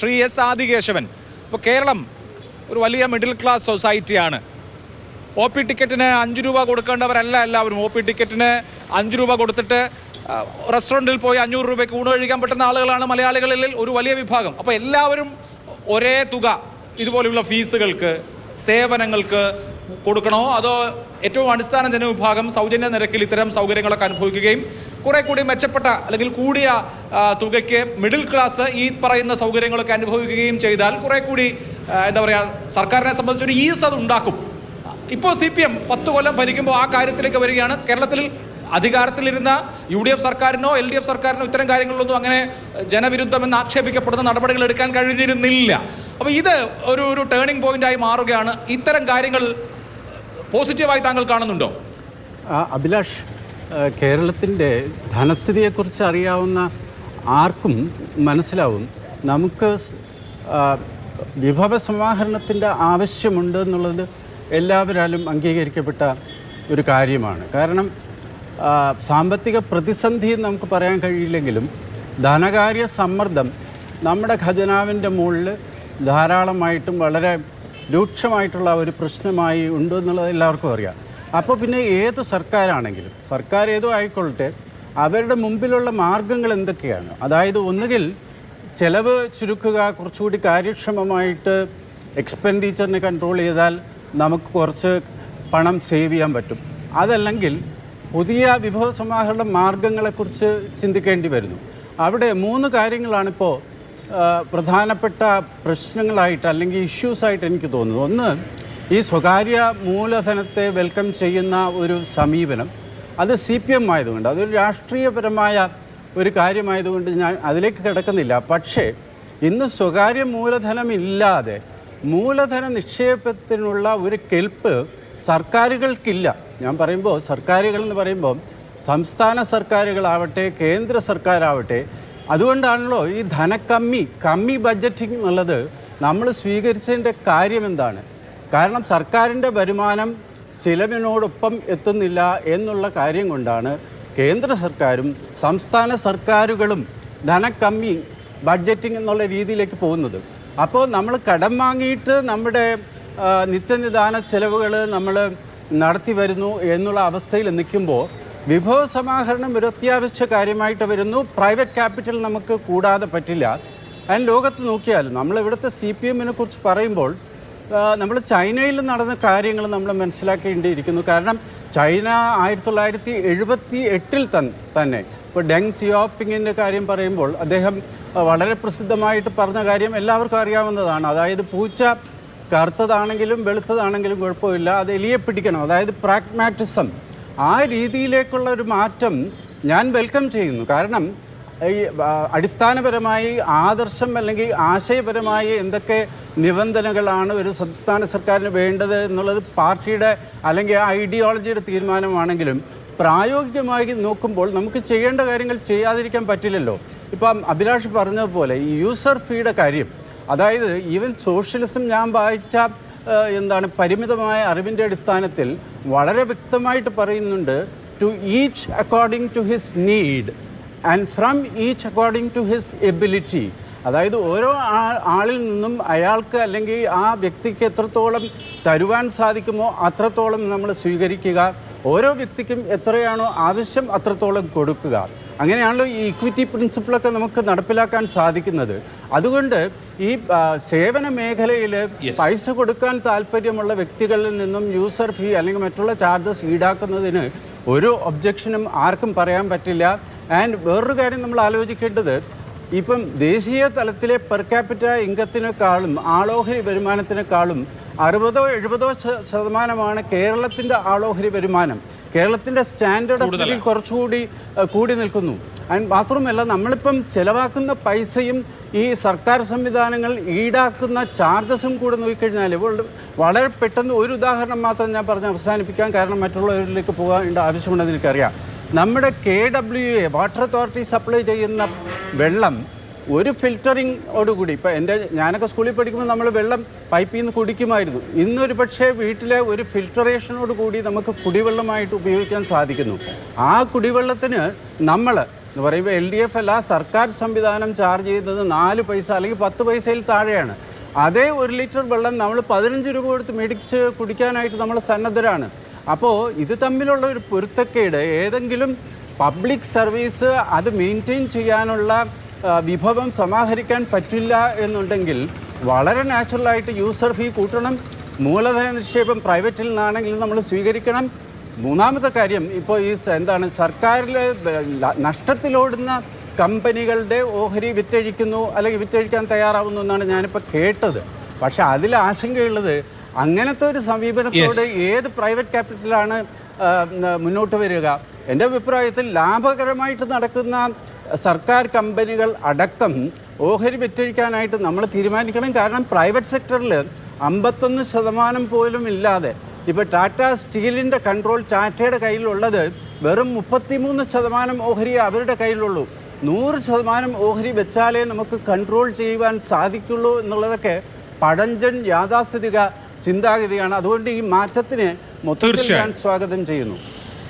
Shri S Adikesavan. ഇപ്പോൾ കേരളം ഒരു വലിയ മിഡിൽ ക്ലാസ് സൊസൈറ്റിയാണ് ഒ പി ടിക്കറ്റിന് അഞ്ച് രൂപ കൊടുക്കേണ്ടവരല്ല എല്ലാവരും. ഒ പി ടിക്കറ്റിന് അഞ്ച് രൂപ കൊടുത്തിട്ട് റെസ്റ്റോറന്റിൽ പോയി അഞ്ഞൂറ് രൂപയ്ക്ക് ഊണ് കഴിക്കാൻ പറ്റുന്ന ആളുകളാണ് മലയാളികളിൽ ഒരു വലിയ വിഭാഗം. അപ്പോൾ എല്ലാവരും ഒരേ തുക ഇതുപോലെയുള്ള ഫീസുകൾക്ക് സേവനങ്ങൾക്ക് കൊടുക്കണോ? അതോ ഏറ്റവും അടിസ്ഥാന ജനവിഭാഗം സൗജന്യ നിരക്കിൽ ഇത്തരം സൗകര്യങ്ങളൊക്കെ അനുഭവിക്കുകയും കുറെ കൂടി മെച്ചപ്പെട്ട അല്ലെങ്കിൽ കൂടിയ തുകയ്ക്ക് മിഡിൽ ക്ലാസ് ഈ പറയുന്ന സൗകര്യങ്ങളൊക്കെ അനുഭവിക്കുകയും ചെയ്താൽ കുറെ കൂടി എന്താ പറയുക സർക്കാരിനെ സംബന്ധിച്ചൊരു ഈസ് അത് ഉണ്ടാക്കും. ഇപ്പോൾ സി പി എം പത്ത് കൊല്ലം ഭരിക്കുമ്പോൾ ആ കാര്യത്തിലേക്ക് വരികയാണ്. കേരളത്തിൽ അധികാരത്തിലിരുന്ന യു ഡി എഫ് സർക്കാരിനോ എൽ ഡി എഫ് സർക്കാരിനോ ഇത്തരം കാര്യങ്ങളിലൊന്നും അങ്ങനെ ജനവിരുദ്ധമെന്ന് ആക്ഷേപിക്കപ്പെടുന്ന നടപടികൾ എടുക്കാൻ കഴിഞ്ഞിരുന്നില്ല. അപ്പോൾ ഇത് ഒരു ഒരു ടേണിംഗ് പോയിന്റായി മാറുകയാണ്. ഇത്തരം കാര്യങ്ങൾ പോസിറ്റീവായി താങ്കൾ കാണുന്നുണ്ടോ? അഭിലാഷ് കേരളത്തിന്റെ ധനസ്ഥിതിയെക്കുറിച്ച് അറിയാവുന്ന ആർക്കും മനസ്സിലാവും. നമുക്ക് വിഭവ സമാഹരണത്തിന്റെ ആവശ്യമുണ്ട് എന്നുള്ളത് എല്ലാവരാലും അംഗീകരിക്കപ്പെട്ട ഒരു കാര്യമാണ്. കാരണം സാമ്പത്തിക പ്രതിസന്ധി നമുക്ക് പറയാൻ കഴിയില്ലെങ്കിലും ധനകാര്യ സമ്മർദ്ദം നമ്മുടെ ഖജനാവിന്റെ മുകളിൽ ധാരാളമായിട്ടും വളരെ രൂക്ഷമായിട്ടുള്ള ഒരു പ്രശ്നമായി ഉണ്ട് എന്നുള്ളത് എല്ലാവർക്കും അറിയാം. അപ്പോൾ പിന്നെ ഏത് സർക്കാരാണെങ്കിലും സർക്കാർ ഏതോ ആയിക്കൊള്ളട്ടെ അവരുടെ മുമ്പിലുള്ള മാർഗങ്ങൾ എന്തൊക്കെയാണ്? അതായത് ഒന്നുകിൽ ചെലവ് ചുരുക്കുക കുറച്ചുകൂടി കാര്യക്ഷമമായിട്ട് എക്സ്പെൻഡിച്ചറിനെ കൺട്രോൾ ചെയ്താൽ നമുക്ക് കുറച്ച് പണം സേവ് ചെയ്യാൻ പറ്റും. അതല്ലെങ്കിൽ പുതിയ വിഭവസമാഹരണ മാർഗങ്ങളെക്കുറിച്ച് ചിന്തിക്കേണ്ടി വരുന്നു. അവിടെ മൂന്ന് കാര്യങ്ങളാണിപ്പോൾ പ്രധാനപ്പെട്ട പ്രശ്നങ്ങളായിട്ട് അല്ലെങ്കിൽ ഇഷ്യൂസായിട്ട് എനിക്ക് തോന്നുന്നു ഒന്ന് ഈ സ്വകാര്യ മൂലധനത്തെ വെൽക്കം ചെയ്യുന്ന ഒരു സമീപനം അത് സി പി എം ആയതുകൊണ്ട് അതൊരു രാഷ്ട്രീയപരമായ ഒരു കാര്യമായതുകൊണ്ട് ഞാൻ അതിലേക്ക് കിടക്കുന്നില്ല. പക്ഷേ ഇന്ന് സ്വകാര്യ മൂലധനമില്ലാതെ മൂലധന നിക്ഷേപത്തിനുള്ള ഒരു കെൽപ്പ് സർക്കാരുകൾക്കില്ല. ഞാൻ പറയുമ്പോൾ സർക്കാരുകൾ എന്ന് പറയുമ്പോൾ സംസ്ഥാന സർക്കാരുകളാവട്ടെ കേന്ദ്ര സർക്കാരാവട്ടെ അതുകൊണ്ടാണല്ലോ ഈ ധനക്കമ്മി കമ്മി ബഡ്ജറ്റിംഗ് എന്നുള്ളത് നമ്മൾ സ്വീകരിച്ചതിന്റെ കാര്യം എന്താണ്? കാരണം സർക്കാരിന്റെ വരുമാനം ചിലവിനോടൊപ്പം എത്തുന്നില്ല എന്നുള്ള കാര്യം കൊണ്ടാണ് കേന്ദ്ര സർക്കാരും സംസ്ഥാന സർക്കാരുകളും ധനക്കമ്മി ബഡ്ജറ്റിംഗ് എന്നുള്ള രീതിയിലേക്ക് പോകുന്നത്. അപ്പോൾ നമ്മൾ കടം വാങ്ങിയിട്ട് നമ്മുടെ നിത്യനിദാന ചെലവുകൾ നമ്മൾ നടത്തി വരുന്നു എന്നുള്ള അവസ്ഥയിൽ നിൽക്കുമ്പോൾ വിഭവ സമാഹരണം ഒരു അത്യാവശ്യ കാര്യമായിട്ട് വരുന്നു. പ്രൈവറ്റ് ക്യാപിറ്റൽ നമുക്ക് കൂടാതെ പറ്റില്ല. അതിന് ലോകത്ത് നോക്കിയാൽ നമ്മൾ ഇവിടുത്തെ സി പി എമ്മിനെ കുറിച്ച് പറയുമ്പോൾ നമ്മൾ ചൈനയിൽ നടന്ന കാര്യങ്ങൾ നമ്മൾ മനസ്സിലാക്കേണ്ടിയിരിക്കുന്നു. കാരണം ചൈന ആയിരത്തി തൊള്ളായിരത്തി എഴുപത്തി എട്ടിൽ തന്നെ ഇപ്പോൾ ഡെങ് സിയോപ്പിങ്ങിന്റെ കാര്യം പറയുമ്പോൾ അദ്ദേഹം വളരെ പ്രസിദ്ധമായിട്ട് പറഞ്ഞ കാര്യം എല്ലാവർക്കും അറിയാവുന്നതാണ്. അതായത് പൂച്ച കറുത്തതാണെങ്കിലും വെളുത്തതാണെങ്കിലും കുഴപ്പമില്ല. അത് എലിയെ പിടിക്കണം. അതായത് പ്രാഗ്മാറ്റിസം. ആ രീതിയിലേക്കുള്ള ഒരു മാറ്റം ഞാൻ വെൽക്കം ചെയ്യുന്നു. കാരണം ഈ അടിസ്ഥാനപരമായി ആദർശം അല്ലെങ്കിൽ ആശയപരമായി എന്തൊക്കെ നിബന്ധനകളാണ് ഒരു സംസ്ഥാന സർക്കാരിന് വേണ്ടത് എന്നുള്ളത് പാർട്ടിയുടെ അല്ലെങ്കിൽ ആ ഐഡിയോളജിയുടെ തീരുമാനമാണെങ്കിലും പ്രായോഗികമായി നോക്കുമ്പോൾ നമുക്ക് ചെയ്യേണ്ട കാര്യങ്ങൾ ചെയ്യാതിരിക്കാൻ പറ്റില്ലല്ലോ. ഇപ്പം അഭിലാഷ് പറഞ്ഞതുപോലെ ഈ യൂസർ ഫീയുടെ കാര്യം. അതായത് ഈവൻ സോഷ്യലിസം ഞാൻ വായിച്ച എന്താണ് പരിമിതമായ അറിവിന്റെ അടിസ്ഥാനത്തിൽ വളരെ വ്യക്തമായിട്ട് പറയുന്നുണ്ട് to each according to his need and from each according to his ability അതായത് ഓരോ ആ- ആളിൽ നിന്നും അയാൾക്ക് അല്ലെങ്കിൽ ആ വ്യക്തിക്ക് എത്രത്തോളം തരുവാൻ സാധിക്കുമോ അത്രത്തോളം നമ്മൾ സ്വീകരിക്കുക. ഓരോ വ്യക്തിക്കും എത്രയാണോ ആവശ്യം അത്രത്തോളം കൊടുക്കുക. അങ്ങനെയാണല്ലോ ഈ ഇക്വിറ്റി പ്രിൻസിപ്പിളൊക്കെ നമുക്ക് നടപ്പിലാക്കാൻ സാധിക്കുന്നത്. അതുകൊണ്ട് ഈ സേവന മേഖലയിൽ പൈസ കൊടുക്കാൻ താല്പര്യമുള്ള വ്യക്തികളിൽ നിന്നും യൂസർ ഫീ അല്ലെങ്കിൽ മറ്റുള്ള ചാർജസ് ഈടാക്കുന്നതിന് ഒരു ഒബ്ജക്ഷനും ആർക്കും പറയാൻ പറ്റില്ല. ആൻഡ് വേറൊരു കാര്യം നമ്മൾ ആലോചിക്കേണ്ടത് ഇപ്പം ദേശീയ തലത്തിലെ പെർ ക്യാപിറ്റ ഇൻകത്തിനേക്കാളും ആളോഹരി വരുമാനത്തിനേക്കാളും അറുപതോ എഴുപതോ ശതമാനമാണ് കേരളത്തിന്റെ ആളോഹരി വരുമാനം. കേരളത്തിന്റെ സ്റ്റാൻഡേർഡ് ഓഫ് ലിവിംഗ് കുറച്ചുകൂടി കൂടി നിൽക്കുന്നു. മാത്രമല്ല നമ്മളിപ്പം ചിലവാക്കുന്ന പൈസയും ഈ സർക്കാർ സംവിധാനങ്ങൾ ഈടാക്കുന്ന ചാർജസും കൂടെ നോക്കിക്കഴിഞ്ഞാൽ ഇപ്പോൾ വളരെ പെട്ടെന്ന് ഒരു ഉദാഹരണം മാത്രം ഞാൻ പറഞ്ഞ് അവസാനിപ്പിക്കാൻ കാരണം മറ്റുള്ളവരിലേക്ക് പോകേണ്ട ആവശ്യമുണ്ടെന്ന് എനിക്കറിയാം. നമ്മുടെ K W A water authority supply ചെയ്യുന്ന വെള്ളം ഒരു ഫിൽറ്ററിങ്ങോടുകൂടി ഇപ്പോൾ എന്റെ ഞാനൊക്കെ സ്കൂളിൽ പഠിക്കുമ്പോൾ നമ്മൾ വെള്ളം പൈപ്പിൽ നിന്ന് കുടിക്കുമായിരുന്നു. ഇന്നൊരു പക്ഷേ വീട്ടിലെ ഒരു ഫിൽറ്ററേഷനോട് കൂടി നമുക്ക് കുടിവെള്ളമായിട്ട് ഉപയോഗിക്കാൻ സാധിക്കുന്നു. ആ കുടിവെള്ളത്തിന് നമ്മൾ എന്ന് പറയുമ്പോൾ എൽ ഡി എഫ് അല്ല സർക്കാർ സംവിധാനം ചാർജ് ചെയ്യുന്നത് നാല് പൈസ അല്ലെങ്കിൽ പത്ത് പൈസയിൽ താഴെയാണ്. അതേ ഒരു ലിറ്റർ വെള്ളം നമ്മൾ പതിനഞ്ച് രൂപ കൊടുത്ത് മേടിച്ച് കുടിക്കാനായിട്ട് നമ്മൾ സന്നദ്ധരാണ്. അപ്പോൾ ഇത് തമ്മിലുള്ള ഒരു പൊരുത്തക്കേട് ഏതെങ്കിലും പബ്ലിക് സർവീസ് അത് മെയിന്റെയിൻ ചെയ്യാനുള്ള വിഭവം സമാഹരിക്കാൻ പറ്റില്ല എന്നുണ്ടെങ്കിൽ വളരെ നാച്ചുറലായിട്ട് യൂസർ ഫീ കൂട്ടണം മൂലധന നിക്ഷേപം പ്രൈവറ്റിൽ നിന്നാണെങ്കിൽ നമ്മൾ സ്വീകരിക്കണം. മൂന്നാമത്തെ കാര്യം ഇപ്പോൾ ഈ എന്താണ് സർക്കാരിലെ നഷ്ടത്തിലോടുന്ന കമ്പനികളുടെ ഓഹരി വിറ്റഴിക്കുന്നു അല്ലെങ്കിൽ വിറ്റഴിക്കാൻ തയ്യാറാവുന്നു എന്നാണ് ഞാനിപ്പോൾ കേട്ടത്. പക്ഷേ അതിൽ ആശങ്കയുള്ളത് അങ്ങനത്തെ ഒരു സമീപനത്തോട് ഏത് പ്രൈവറ്റ് ക്യാപിറ്റലാണ് മുന്നോട്ട് വരിക? എന്റെ അഭിപ്രായത്തിൽ ലാഭകരമായിട്ട് നടക്കുന്ന സർക്കാർ കമ്പനികൾ അടക്കം ഓഹരി വിറ്റഴിക്കാനായിട്ട് നമ്മൾ തീരുമാനിക്കണം. കാരണം പ്രൈവറ്റ് സെക്ടറിൽ അമ്പത്തൊന്ന് ശതമാനം പോലും ഇല്ലാതെ ഇപ്പോൾ ടാറ്റ സ്റ്റീലിന്റെ കൺട്രോൾ ടാറ്റയുടെ കയ്യിലുള്ളത് വെറും മുപ്പത്തിമൂന്ന് ശതമാനം ഓഹരി അവരുടെ കയ്യിലുള്ളൂ. നൂറ് ശതമാനം ഓഹരി വെച്ചാലേ നമുക്ക് കൺട്രോൾ ചെയ്യുവാൻ സാധിക്കുള്ളൂ എന്നുള്ളതൊക്കെ പഴഞ്ചൻ യാഥാസ്ഥിതിക ചിന്താഗതിയാണ്. അതുകൊണ്ട് ഈ മാറ്റത്തിന് മൊത്തത്തിൽ ഞാൻ സ്വാഗതം ചെയ്യുന്നു.